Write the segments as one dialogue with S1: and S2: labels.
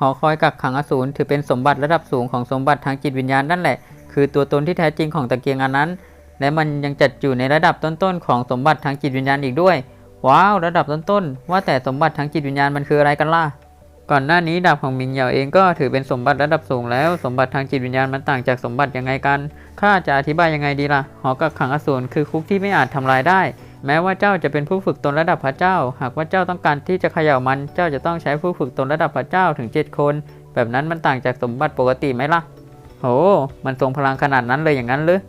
S1: หอคอยกักขังอสูรถือเป็นสมบัติระดับสูงของสมบัติทางจิตวิญญาณนั่นแหละ คือตัวตนที่แท้จริงของตะเกียงอันนั้น และมันยังจัดอยู่ในระดับต้นๆของสมบัติทางจิตวิญญาณอีกด้วย ว้าว ระดับต้นๆ ว่าแต่สมบัติทางจิตวิญญาณมันคืออะไรกันล่ะ ก่อนหน้านี้ดาบของมิงเหยาเองก็ถือเป็นสมบัติระดับสูงแล้ว สมบัติทางจิตวิญญาณมันต่างจากสมบัติยังไงกัน ข้าจะอธิบายยังไงดีล่ะ หอกักขังอสูรคือคุกที่ไม่อาจทำลายได้ แม้ว่าเจ้าจะเป็นผู้ฝึกตนระดับพระเจ้า หากว่าเจ้าต้องการที่จะเขย่ามัน เจ้าจะต้องใช้ผู้ฝึกตนระดับพระเจ้าถึงเจ็ดคน แบบนั้นมันต่างจากสมบัติปกติไหมล่ะ โห มันทรงพลังขนาดนั้นเลยอย่างนั้นหรือ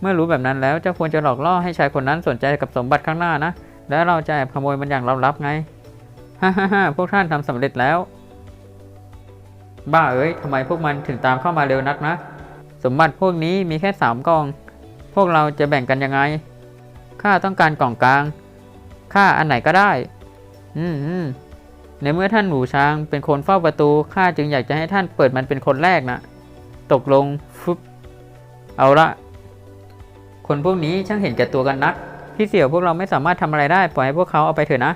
S1: เมื่อรู้แบบนั้นแล้วเจ้าควรจะหลอกล่อให้ชายคนนั้นสนใจกับสมบัติข้างหน้านะ แล้วเราจะแอบขโมยมันอย่างลับๆไง ฮ่าฮ่าฮ่าพวกท่านทำสำเร็จแล้ว บ้าเอ้ยทำไมพวกมันถึงตามเข้ามาเร็วนักนะ สมบัติพวกนี้มีแค่สามกอง พวกเราจะแบ่งกันยังไง ข้าต้องการกล่องกลาง ข้าอันไหนก็ได้อืมอืมในเมื่อท่านหนูช้างเป็นคนเฝ้าประตู ข้าจึงอยากจะให้ท่านเปิดมันเป็นคนแรกนะ ตกลงฟึบเอาละ คนพวกนี้ช่างเห็นแก่ตัวกันนัก พี่เสี่ยวพวกเราไม่สามารถทำอะไรได้ ปล่อยให้พวกเขาเอาไปเถอะนะ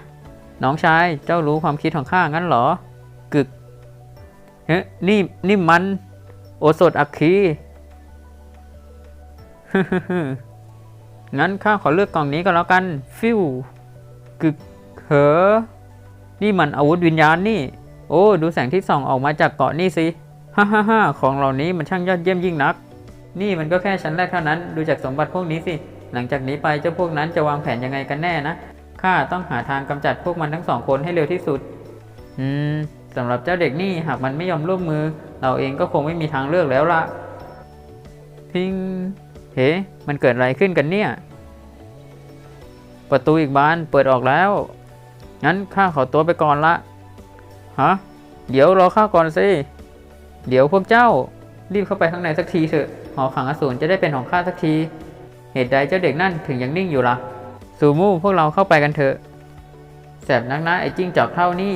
S1: น้องชาย เจ้ารู้ความคิดของข้างั้นเหรอ กึก เฮ้นี่นี่มัน โอสถอัคคี งั้นข้าขอเลือกกล่องนี้ก็แล้วกัน ฟิวกึกเหอ นี่มันอาวุธวิญญาณนี่ โอ้ ดูแสงที่ส่องออกมาจากเกาะนี่สิ ฮ่าฮ่าฮ่าของเหล่านี้มันช่างยอดเยี่ยมยิ่งนัก นี่มันก็แค่ชั้นแรกเท่านั้น ดูจากสมบัติพวกนี้สิ หลังจากนี้ไปเจ้าพวกนั้นจะวางแผนยังไงกันแน่นะ ข้าต้องหาทางกำจัดพวกมันทั้งสองคนให้เร็วที่สุด อืมสำหรับเจ้าเด็กนี่หากมันไม่ยอมร่วมมือ เราเองก็คงไม่มีทางเลือกแล้วละพิง เฮ้ มันเกิดอะไรขึ้นกันเนี่ย ประตูอีกบานเปิดออกแล้ว งั้นข้าขอตัวไปก่อนละ ฮะ เดี๋ยวรอข้าก่อนสิ เดี๋ยวพวกเจ้ารีบเข้าไปข้างในสักทีเถอะ หอขังอสูรจะได้เป็นของข้าสักที เหตุใดเจ้าเด็กนั่นถึงยังนิ่งอยู่ล่ะสูมู่พวกเราเข้าไปกันเถอะ แสบนักนะไอ้จิ้งจอกเท่านี่